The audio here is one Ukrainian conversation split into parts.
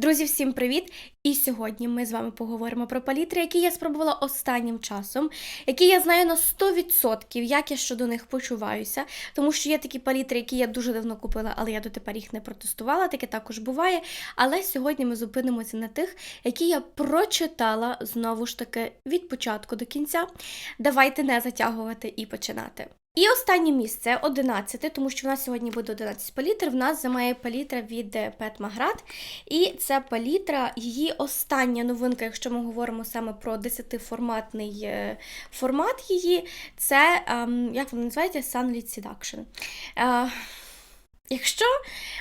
Друзі, всім привіт! І сьогодні ми з вами поговоримо про палітри, які я спробувала останнім часом, які я знаю на 100%, як я щодо них почуваюся, тому що є такі палітри, які я дуже давно купила, але я дотепер їх не протестувала, таке також буває. Але сьогодні ми зупинимося на тих, які я прочитала знову ж таки від початку до кінця. Давайте не затягувати і починати. І останнє місце 11, тому що в нас сьогодні буде 11 палітр. В нас займає палітра від е, Pet Magrat. І це палітра, її остання новинка, якщо ми говоримо саме про 10-форматний е, формат її, це, ем, як вона називається, Sunlit Seduction. Якщо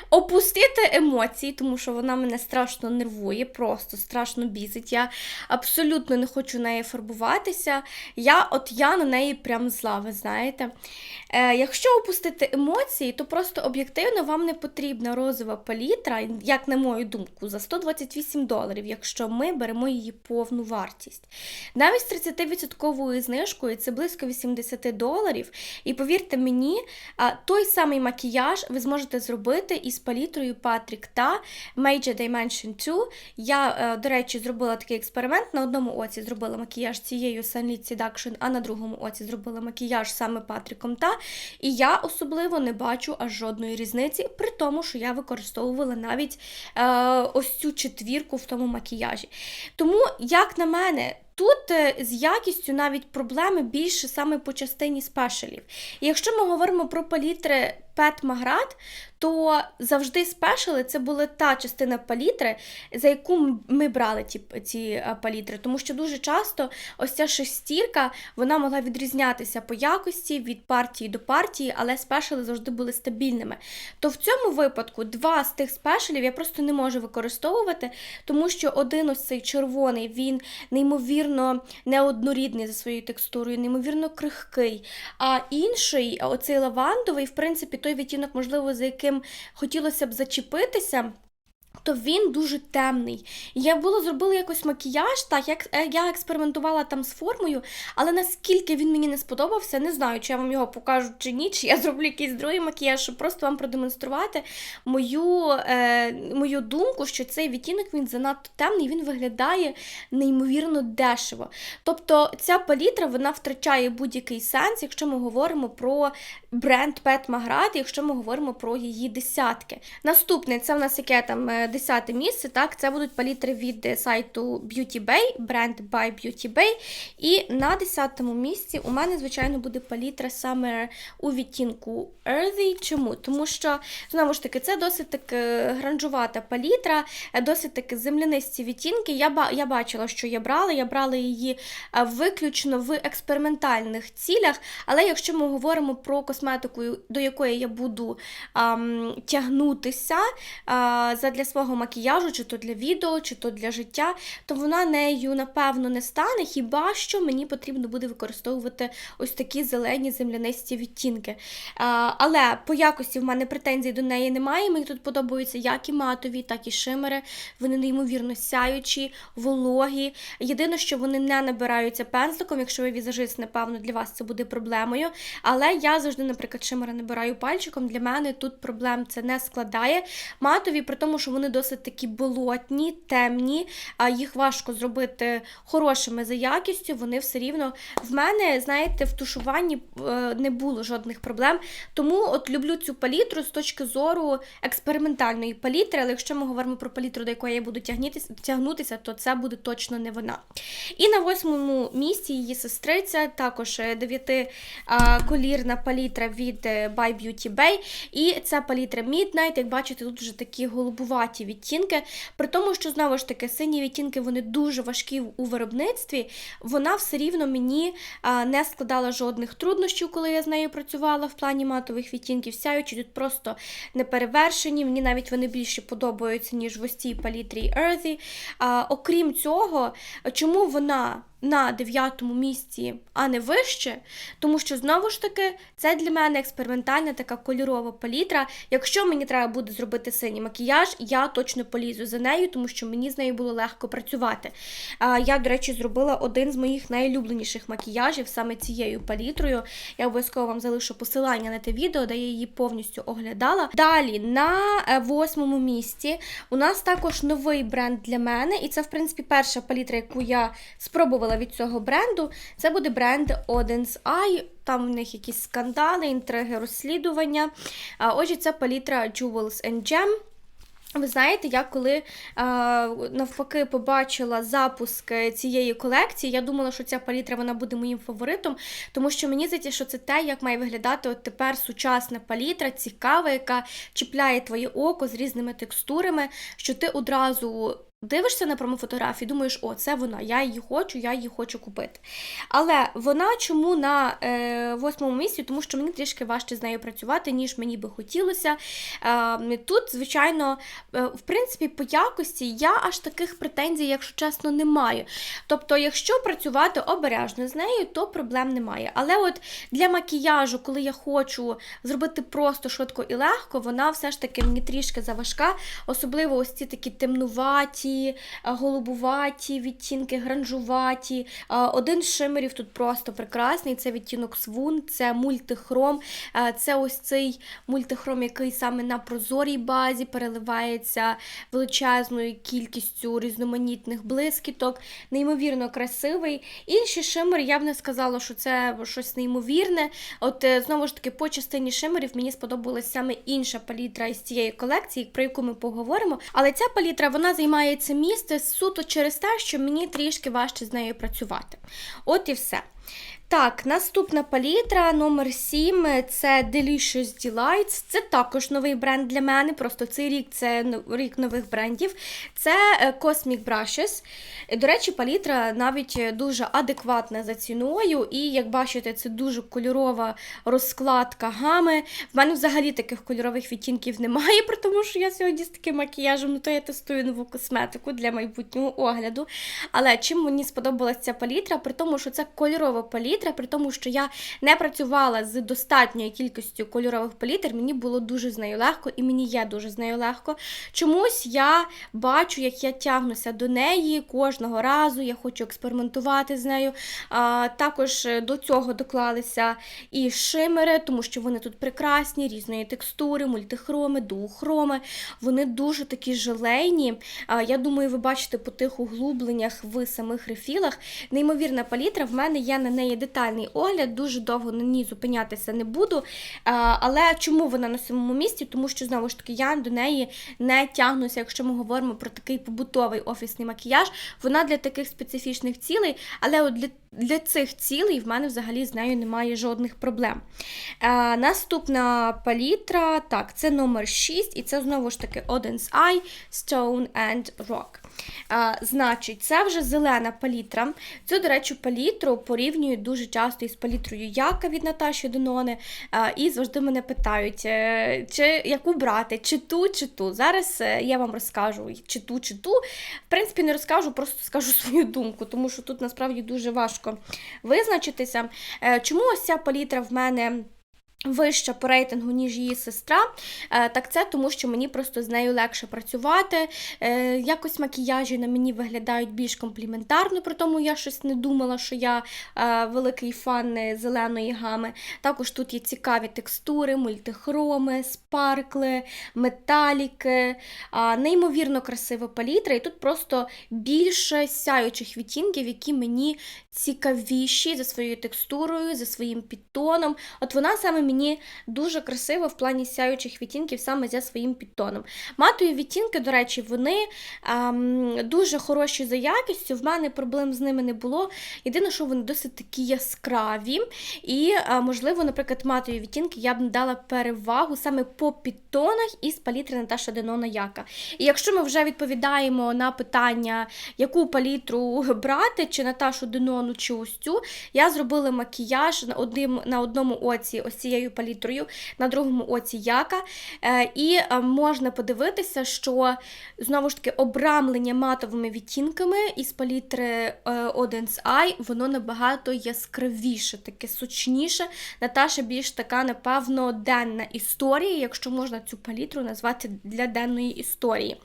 опустити емоції, тому що вона мене страшно нервує, просто страшно бісить. Я абсолютно не хочу нею фарбуватися. Я от я на неї прям зла, ви знаєте. Е, Якщо опустити емоції, то просто об'єктивно вам не потрібна розова палітра, як на мою думку, за 128 доларів, якщо ми беремо її повну вартість. Навіть з 30% знижкою це близько 80 доларів. І повірте мені, той самий макіяж ви зможете зробити із палітрою Patrick та Major Dimension 2. Я, е, до речі, зробила такий експеримент. На одному оці зробила макіяж цією Sunlit Seduction, а на другому оці зробила макіяж саме Патріком та. І я особливо не бачу аж жодної різниці, при тому, що я використовувала навіть е, ось цю четвірку в тому макіяжі. Тому, як на мене, Тут е, з якістю навіть проблеми більше саме по частині спешелів. Якщо ми говоримо про палітри Петмаград. То завжди спешали це була та частина палітри, за яку ми брали ті, ці е, палітри. Тому що дуже часто ось ця шестірка вона могла відрізнятися по якості від партії до партії, але спешали завжди були стабільними. То в цьому випадку два з тих спешалів я просто не можу використовувати, тому що один ось цей червоний, він неймовірно неоднорідний за своєю текстурою, неймовірно крихкий. А інший, оцей лавандовий, в принципі, той відтінок, можливо, за яким хотілося б зачепитися. То він дуже темний. Я було зробила якось макіяж, так як е, я експериментувала там з формою, але наскільки він мені не сподобався, не знаю, чи я вам його покажу чи ні, чи я зроблю якийсь другий макіяж, щоб просто вам продемонструвати мою е, мою думку, що цей відтінок він занадто темний, він виглядає неймовірно дешево. Тобто ця палітра вона втрачає будь-який сенс, якщо ми говоримо про бренд Pet Magrat, якщо ми говоримо про її десятки. Наступне це в нас яке там. Е, Десяте місце, так, це будуть палітри від е, сайту Beauty Bay, бренд by Beauty Bay. І на 10-му місці у мене, звичайно, буде палітра саме у відтінку Earthy. Чому? Тому що, знову ж таки, це досить таки гранжувата палітра, е, досить таки землянисті відтінки. Я я бачила, що я брала. Я брала її е, виключно в експериментальних цілях. Але якщо ми говоримо про косметику, до якої я буду ам, тягнутися а, задля свого макіяжу, чи то для відео, чи то для життя, то вона нею, напевно, не стане, хіба що мені потрібно буде використовувати ось такі зелені землянисті відтінки. Але по якості в мене претензій до неї немає. Мені тут подобаються як і матові, так і шимери. Вони неймовірно сяючі, вологі. Єдине, що вони не набираються пензликом. Якщо ви візажист, напевно, для вас це буде проблемою. Але я завжди, наприклад, шимери набираю пальчиком. Для мене тут проблем це не складає. Матові, при тому, що вони досить такі болотні, темні, а їх важко зробити хорошими за якістю. Вони все рівно в мене, знаєте, в тушуванні е, не було жодних проблем. Тому от люблю цю палітру з точки зору експериментальної палітри. Але якщо ми говоримо про палітру, до якої я буду тягнутися, то це буде точно не вона. І на восьмому місці її сестриця, також е, дев'ятиколірна палітра від е, By Beauty Bay. І це палітра Midnight. Як бачите, тут вже такі голубуваті відтінки. При тому, що знову ж таки сині відтінки вони дуже важкі у виробництві. Вона все рівно мені не складала жодних труднощів, коли я з нею працювала в плані матових відтінків. Сяючі тут просто не перевершені. Мені навіть вони більше подобаються, ніж в ось цій палітрі Earthy. Окрім цього, чому вона на дев'ятому місці, а не вище, тому що знову ж таки це для мене експериментальна така кольорова палітра. Якщо мені треба буде зробити синій макіяж, я точно полізу за нею, тому що мені з нею було легко працювати. Я, до речі, зробила один з моїх найулюбленіших макіяжів саме цією палітрою. Я обов'язково вам залишу посилання на те відео, де я її повністю оглядала. Далі на е, восьмому місці у нас також новий бренд для мене, і це, в принципі, перша палітра, яку я спробувала від цього бренду. Це буде бренд Odin's Eye. Там в них якісь скандали, інтриги, розслідування. Отже, це палітра Jewels and Gem. Ви знаєте, я коли а, навпаки побачила запуск цієї колекції, я думала, що ця палітра вона буде моїм фаворитом, тому що мені здається, що це те, як має виглядати от тепер сучасна палітра, цікава, яка чіпляє твоє око з різними текстурами, що ти одразу. Дивишся на промофотографії, думаєш, о, це вона, я її хочу, я її хочу купити. Але вона чому на е, восьмому місці? Тому що мені трішки важче з нею працювати, ніж мені би хотілося. Е, тут, звичайно, е, в принципі, по якості я аж таких претензій, якщо чесно, не маю. Тобто, якщо працювати обережно з нею, то проблем немає. Але от для макіяжу, коли я хочу зробити просто швидко і легко, вона все ж таки мені трішки заважка, особливо ось ці такі темнуваті жовті, голубуваті відтінки, гранжуваті. Один з шимерів тут просто прекрасний. Це відтінок свун, це мультихром. Це ось цей мультихром, який саме на прозорій базі переливається величезною кількістю різноманітних блискіток, неймовірно красивий. Інші шимери, я б не сказала, що це щось неймовірне. От е, знову ж таки, по частині шимерів мені сподобалась саме інша палітра із цієї колекції, про яку ми поговоримо. Але ця палітра вона займає це місце суто через те, що мені трішки важче з нею працювати. От і все. Так, наступна палітра номер 7 це Delicious Delights. Це також новий бренд для мене. Просто цей рік це рік нових брендів. Це е, Cosmic Brushes. До речі, палітра навіть дуже адекватна за ціною. І, як бачите, це дуже кольорова розкладка гами. В мене взагалі таких кольорових відтінків немає, тому що я сьогодні з таким макіяжем, ну то я тестую нову косметику для майбутнього огляду. Але чим мені сподобалася ця палітра, при тому, що це кольорова палітра палітра, при тому, що я не працювала з достатньою кількістю кольорових палітр, мені було дуже з нею легко, і мені є дуже з нею легко. Чомусь я бачу, як я тягнуся до неї кожного разу, я хочу експериментувати з нею. А, Також до цього доклалися і шимери, тому що вони тут прекрасні, різної текстури, мультихроми, дуохроми. Вони дуже такі желейні. А, Я думаю, ви бачите по тих углубленнях в самих рефілах. Неймовірна палітра, в мене є на неї детальний огляд, дуже довго на ній зупинятися не буду. Але чому вона на самому місці? Тому що, знову ж таки, я до неї не тягнуся, якщо ми говоримо про такий побутовий офісний макіяж. Вона для таких специфічних цілей, але от для для цих цілей в мене взагалі з нею немає жодних проблем. Е, Наступна палітра, так, це номер 6, і це знову ж таки Odin's Eye, Stone and Rock. Е, Значить, це вже зелена палітра. Цю, до речі, палітру порівнюють дуже часто із палітрою Яка від Наташі Донони. І завжди мене питають, е, чи яку брати, чи ту, чи ту. Зараз е, я вам розкажу, чи ту, чи ту. В принципі, не розкажу, просто скажу свою думку, тому що тут насправді дуже важко важко визначитися. Е, чому ось ця палітра в мене. Вища по рейтингу, ніж її сестра, е, так це тому, що мені просто з нею легше працювати. Е, якось макіяжі на мені виглядають більш компліментарно, при тому я щось не думала, що я великий фан зеленої гами. Також тут є цікаві текстури, мультихроми, спаркли, металіки, неймовірно красива палітра, і тут просто більше сяючих відтінків, які мені цікавіші за своєю текстурою, за своїм підтоном. От вона саме мені дуже красива в плані сяючих відтінків саме за своїм підтоном. Матові відтінки, до речі, вони ем, дуже хороші за якістю. В мене проблем з ними не було. Єдине, що вони досить такі яскраві. І, е, можливо, наприклад, матові відтінки я б дала перевагу саме по підтонах із палітри Наташа Денона Яка. І якщо ми вже відповідаємо на питання, яку палітру брати, чи Наташу Денону, чи ось я зробила макіяж на одним, на одному оці ось цієї цією палітрою на другому оці яка. Е, і е, можна подивитися, що знову ж таки обрамлення матовими відтінками із палітри е, Odin's Eye, воно набагато яскравіше, таке сочніше. Наташа більш така, напевно, денна історія, якщо можна цю палітру назвати для денної історії.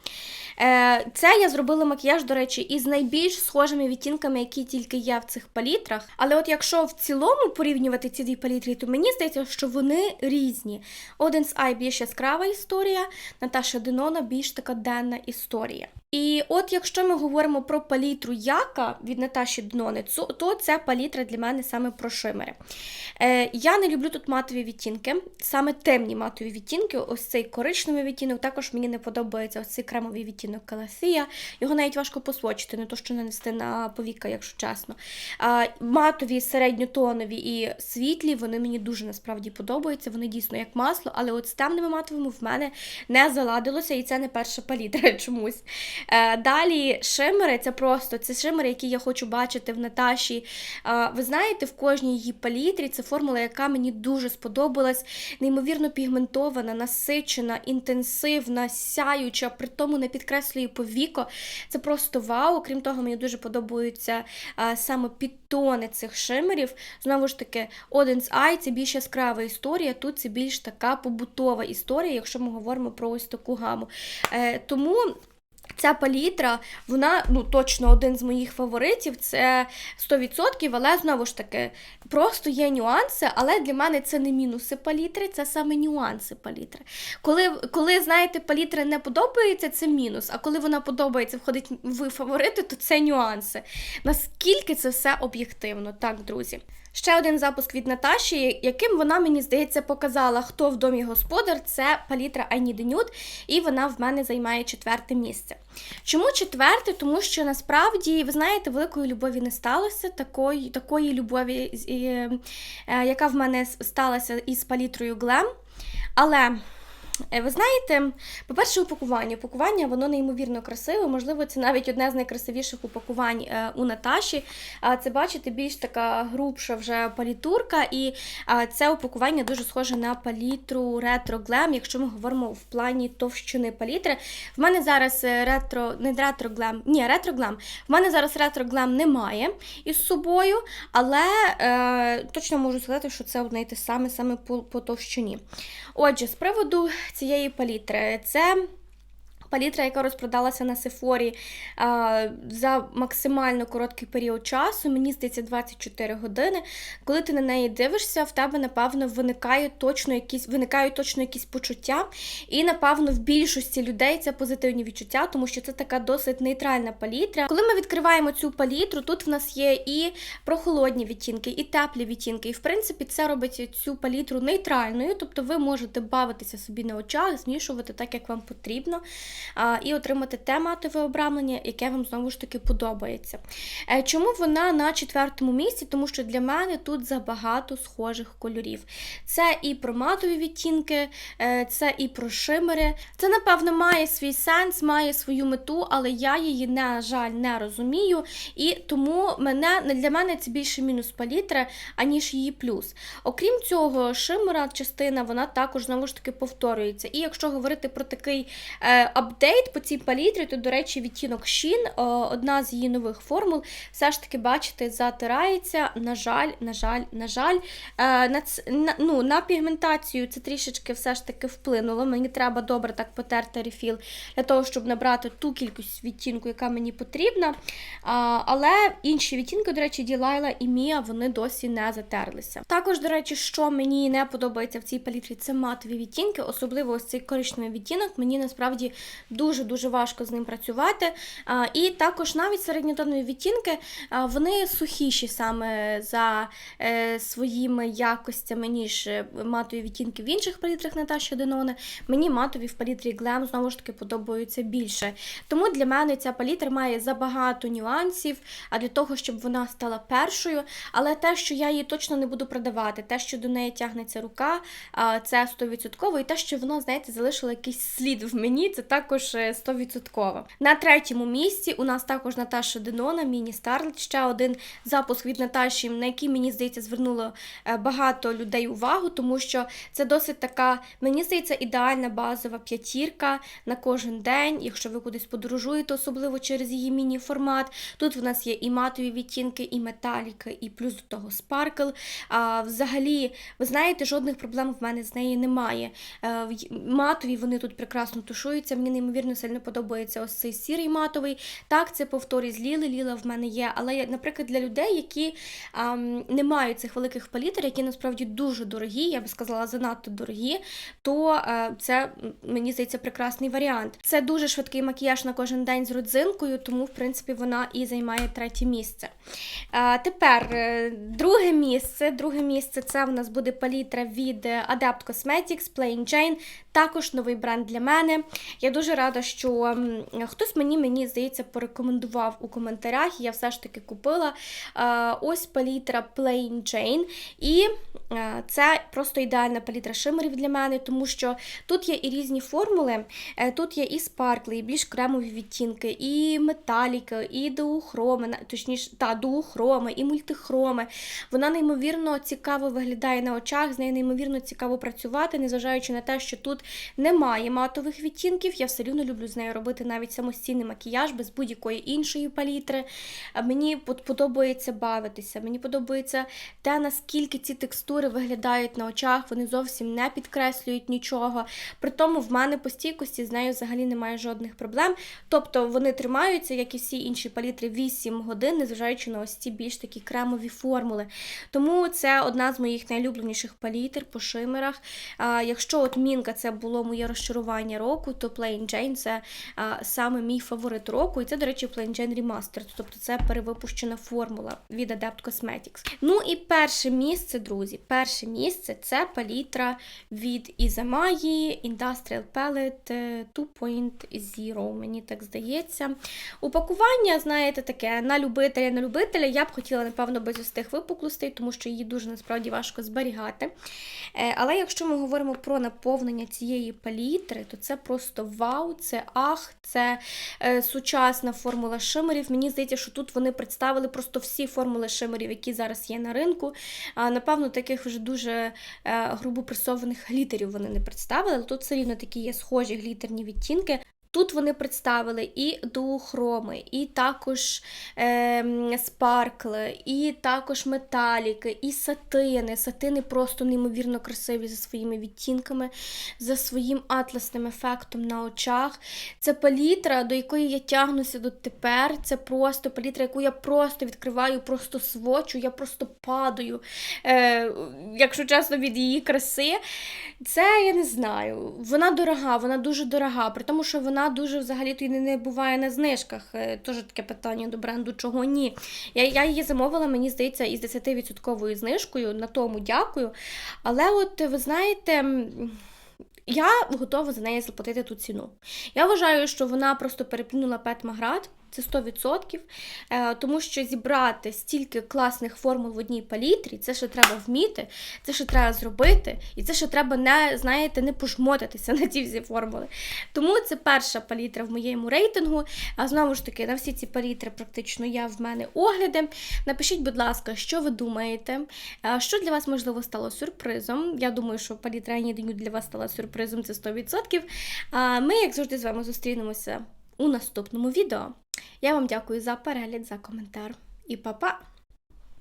Е, Це я зробила макіяж, до речі, із найбільш схожими відтінками, які тільки є в цих палітрах. Але от якщо в цілому порівнювати ці дві палітри, то мені здається, що вони різні. Один з Ай більш яскрава історія, Наташа Денона більш така денна історія. І от якщо ми говоримо про палітру Яка від Наташі Днони, то, це палітра для мене саме про шимери. Е, я не люблю тут матові відтінки, саме темні матові відтінки, ось цей коричневий відтінок, також мені не подобається ось цей кремовий відтінок Каласія. Його навіть важко посвочити, не то що нанести на повіка, якщо чесно. Матові, середньотонові і світлі, вони мені дуже насправді подобаються. Вони дійсно як масло, але от з темними матовими в мене не заладилося, і це не перша палітра чомусь. Е, Далі шимери, це просто це шимери, які я хочу бачити в Наташі. Е, Ви знаєте, в кожній її палітрі це формула, яка мені дуже сподобалась, неймовірно пігментована, насичена, інтенсивна, сяюча, при тому не підкреслює повіко. Це просто вау. Крім того, мені дуже подобаються е, саме підтони цих шимерів. Знову ж таки, Odin's Eye – це більш яскрава історія, тут це більш така побутова історія, якщо ми говоримо про ось таку гаму. Тому. Ця палітра, вона ну точно один з моїх фаворитів, це 100%, але знову ж таки, просто є нюанси, але для мене це не мінуси палітри, це саме нюанси палітри. Коли, коли знаєте, палітра не подобається, це мінус. А коли вона подобається, входить в фаворити, то це нюанси. Наскільки це все об'єктивно, так, друзі. Ще один запуск від Наташі, яким вона, мені здається, показала, хто в домі господар, це палітра Need і вона в мене займає четверте місце. Чому четверте? Тому що насправді, ви знаєте, великої любові не сталося, такої такої любові, е, яка в мене сталася із палітрою Глем. Але. Е, Ви знаєте, по-перше, упакування. Упакування воно неймовірно красиве. Можливо, це навіть одне з найкрасивіших упакувань е, у Наташі. Це бачите, більш така грубша вже палітурка, і це упакування дуже схоже на палітру ретро Glam, якщо ми говоримо в плані товщини палітри. В мене зараз е, ретро, не ретро Glam, ні, ретро Glam. В мене зараз ретро Glam немає із собою, але е, точно можу сказати, що це одне і те саме саме по, по товщині. Отже, з приводу цієї палітри, це. Палітра, яка розпродалася на Сефорі за максимально короткий період часу, мені здається, 24 години. Коли ти на неї дивишся, в тебе, напевно, виникає точно якісь, виникають точно якісь почуття. І, напевно, в більшості людей це позитивні відчуття, тому що це така досить нейтральна палітра. Коли ми відкриваємо цю палітру, тут в нас є і прохолодні відтінки, і теплі відтінки. І, в принципі, це робить цю палітру нейтральною, тобто ви можете бавитися собі на очах, змішувати так, як вам потрібно і отримати те матове обрамлення, яке вам знову ж таки подобається. Е, Чому вона на четвертому місці? Тому що для мене тут забагато схожих кольорів. Це і про матові відтінки, е, це і про шимери. Це, напевно, має свій сенс, має свою мету, але я її, на жаль, не розумію. І тому мене, для мене це більше мінус палітри, аніж її плюс. Окрім цього, шимера частина вона також знову ж таки повторюється. І якщо говорити про такий е, апдейт по цій палітрі, то, до речі, відтінок Шін, е, одна з її нових формул, все ж таки, бачите, затирається. На жаль, на жаль, на жаль. Е, на, ну, на пігментацію це трішечки все ж таки вплинуло. Мені треба добре так потерти рефіл для того, щоб набрати ту кількість відтінку, яка мені потрібна. Але інші відтінки, до речі, Ділайла і Мія, вони досі не затерлися. Також, до речі, що мені не подобається в цій палітрі, це матові відтінки, особливо ось цей коричневий відтінок. Мені насправді дуже-дуже важко з ним працювати. І також навіть середньотонові відтінки, вони сухіші саме за е, своїми якостями, ніж е, матові відтінки в інших палітрах Наташі Деноне. Мені матові в палітрі Glam знову ж таки подобаються більше. Тому для мене ця палітра має забагато нюансів, а для того, щоб вона стала першою. Але те, що я її точно не буду продавати, те, що до неї тягнеться рука, це 100%. І те, що воно, знаєте, залишило якийсь слід в мені, це також також е, 100%. На третьому місці у нас також Наташа Денона, Міні Старлет. Ще один запуск від Наташі, на який мені здається звернуло е, багато людей увагу, тому що це досить така, мені здається, ідеальна базова п'ятірка на кожен день. Якщо ви кудись подорожуєте, особливо через її міні-формат. Тут в нас є і матові відтінки, і металіки, і плюс до того спаркл. А взагалі, ви знаєте, жодних проблем в мене з нею немає. Е, Матові вони тут прекрасно тушуються. Мені неймовірно сильно подобається ось цей сірий матовий. Так, це повторі з Ліли. Ліла в мене є. Але, наприклад, для людей, які ам, не мають цих великих палітр, які насправді дуже дорогі, я би сказала, занадто дорогі, то е, це мені здається прекрасний варіант. Це дуже швидкий макіяж на кожен день з родзинкою, тому в принципі вона і займає третє місце. А, тепер е, друге місце. Друге місце це в нас буде палітра від е, Adept Cosmetics Plain Jane. Також новий бренд для мене. Я дуже рада, що хтось мені, мені здається, порекомендував у коментарях. Я все ж таки купила е, ось палітра Plain Jane. І е, це просто ідеальна палітра шимерів для мене, тому що тут є і різні формули. Е, Тут є і спаркли, і більш кремові відтінки, і металіки, і дуохроми, точніше, та, дуохроми, і мультихроми. Вона неймовірно цікаво виглядає на очах, з нею неймовірно цікаво працювати, незважаючи на те, що тут немає матових відтінків. Я все рівно люблю з нею робити навіть самостійний макіяж без будь-якої іншої палітри. Мені подобається бавитися. Мені подобається те, наскільки ці текстури виглядають на очах, вони зовсім не підкреслюють нічого. При тому в мене по стійкості з нею взагалі немає жодних проблем. Тобто вони тримаються, як і всі інші палітри, 8 годин, незважаючи на ось ці більш такі кремові формули. Тому це одна з моїх найлюбленіших палітр по шимерах. Якщо от Мінка це було моє розчарування року, то Plain Jane це а, саме мій фаворит року. І це, до речі, Plain Jane Remastered, тобто це перевипущена формула від Adept Cosmetics. Ну і перше місце, друзі, перше місце це палітра від Ізамаї Industrial Palette е, 2.0, мені так здається. Упакування, знаєте, таке на любителя, на любителя. Я б хотіла, напевно, без ось тих випуклостей, тому що її дуже насправді важко зберігати. Е, Але якщо ми говоримо про наповнення цієї палітри, то це просто вау, це ах, це е, сучасна формула шимерів. Мені здається, що тут вони представили просто всі формули шимерів, які зараз є на ринку. А, напевно, таких вже дуже е, грубо пресованих глітерів вони не представили, але тут все рівно такі є схожі глітерні відтінки. Тут вони представили і дуохроми, і також е, спаркли, і також металіки, і сатини. Сатини просто неймовірно красиві за своїми відтінками, за своїм атласним ефектом на очах. Це палітра, до якої я тягнуся дотепер. Це просто палітра, яку я просто відкриваю, просто свочу, я просто падаю, е, якщо чесно, від її краси. Це я не знаю. Вона дорога, вона дуже дорога, при тому, що вона дуже взагалі то не, буває на знижках. Тож Теж таке питання до бренду, чого ні. Я, я її замовила, мені здається, із 10% знижкою. На тому дякую. Але от ви знаєте. Я готова за неї заплатити ту ціну. Я вважаю, що вона просто переплюнула Пет Маград. Це 100%, е, тому що зібрати стільки класних формул в одній палітрі, це ще треба вміти, це ще треба зробити, і це ще треба не, знаєте, не пожмотитися на ці всі формули. Тому це перша палітра в моєму рейтингу. А знову ж таки, на всі ці палітри практично я в мене огляди. Напишіть, будь ласка, що ви думаєте, е, що для вас можливо стало сюрпризом. Я думаю, що палітра Ніденю для вас стала сюрпризом, це 100%. А ми, як завжди, з вами зустрінемося у наступному відео. Я вам дякую за перегляд, за коментар і па-па!